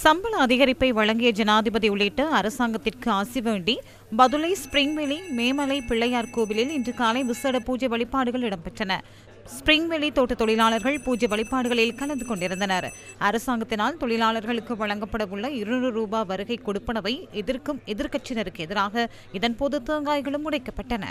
சம்பள அதிகரிப்பை வழங்கிய ஜனாதிபதி உள்ளிட்ட அரசாங்கத்திற்கு ஆசி வேண்டி பதுளை ஸ்பிரிங்வெளி மேமலை பிள்ளையார் கோவிலில் இன்று காலை விசேட பூஜை வழிபாடுகள் இடம்பெற்றன. ஸ்பிரிங்வெளி தோட்ட தொழிலாளர்கள் பூஜை வழிபாடுகளில் கலந்து கொண்டிருந்தனர். அரசாங்கத்தினால் தொழிலாளர்களுக்கு வழங்கப்படவுள்ள இருநூறு ரூபாய் வருகை கொடுப்பனவை எதிர்க்கும் எதிர்க்கட்சியினருக்கு எதிராக இதன்போது தேங்காய்களும் உடைக்கப்பட்டன.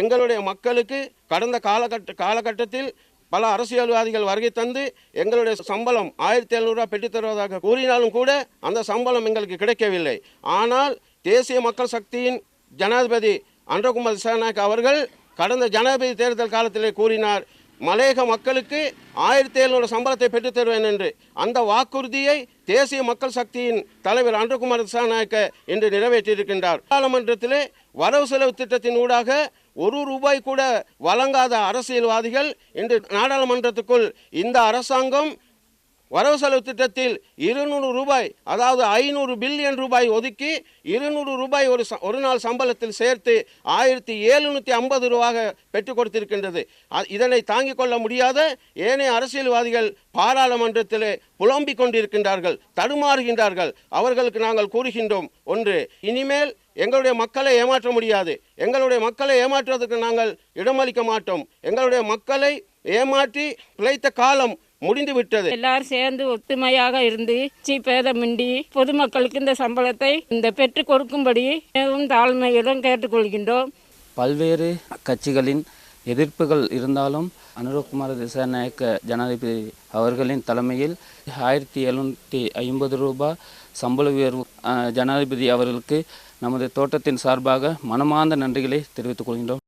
எங்களுடைய மக்களுக்கு கடந்த காலகட்ட காலகட்டத்தில் பல அரசியல்வாதிகள் வருகை தந்து எங்களுடைய சம்பளம் ஆயிரத்தி எழுநூறுவா பெற்றுத் தருவதாக கூறினாலும் கூட அந்த சம்பளம் எங்களுக்கு கிடைக்கவில்லை. ஆனால் தேசிய மக்கள் சக்தியின் ஜனாதிபதி அன்றகுமார் திசாநாயக் அவர்கள் கடந்த ஜனாதிபதி தேர்தல் காலத்திலே கூறினார் மலையக மக்களுக்கு ஆயிரத்தி எழுநூறு சம்பளத்தை பெற்றுத் தருவேன் என்று அந்த வாக்குறுதியை தேசிய மக்கள் சக்தியின் தலைவர் அன்றகுமார் திசாநாயக்க இன்று நிறைவேற்றியிருக்கின்றார். பாராளுமன்றத்திலே வரவு செலவு திட்டத்தின் ஊடாக ஒரு ரூபாய் கூட வழங்காத அரசியல்வாதிகள் இன்று நாடாளுமன்றத்துக்குள் இந்த அரசாங்கம் வரவு செலவு திட்டத்தில் இருநூறு ரூபாய் அதாவது ஐநூறு பில்லியன் ரூபாய் ஒதுக்கி இருநூறு ரூபாய் ஒரு ச- ஒரு நாள் சம்பளத்தில் சேர்த்து ஆயிரத்தி எழுநூற்றி ஐம்பது ரூபாக பெற்றுக் கொடுத்திருக்கின்றது. இதனை தாங்கிக் கொள்ள முடியாத ஏனைய அரசியல்வாதிகள் பாராளுமன்றத்திலே புலம்பிக் கொண்டிருக்கின்றார்கள் தடுமாறுகின்றார்கள். அவர்களுக்கு நாங்கள் கூறுகின்றோம் ஒன்று இனிமேல் எங்களுடைய மக்களை ஏமாற்ற முடியாது. எங்களுடைய மக்களை ஏமாற்றுவதற்கு நாங்கள் இடமளிக்க மாட்டோம். எங்களுடைய மக்களை ஏமாற்றி பிழைத்த காலம் முடிந்து விட்டது எல்லாரும் சேர்ந்து ஒத்துமையாக இருந்து சி பேதமின்றி பொதுமக்களுக்கு இந்த சம்பளத்தை இந்த பெற்றுக் கொடுக்கும்படி மிகவும் தாழ்மையுடன் கேட்டுக்கொள்கின்றோம். பல்வேறு கட்சிகளின் எதிர்ப்புகள் இருந்தாலும் அனுரகுமார திசாநாயக்க ஜனாதிபதி அவர்களின் தலைமையில் ஆயிரத்தி எழுநூற்றி ஐம்பது ரூபாய் சம்பள உயர்வு ஜனாதிபதி அவர்களுக்கு நமது தோட்டத்தின் சார்பாக மனமார்ந்த நன்றிகளை தெரிவித்துக் கொள்கின்றோம்.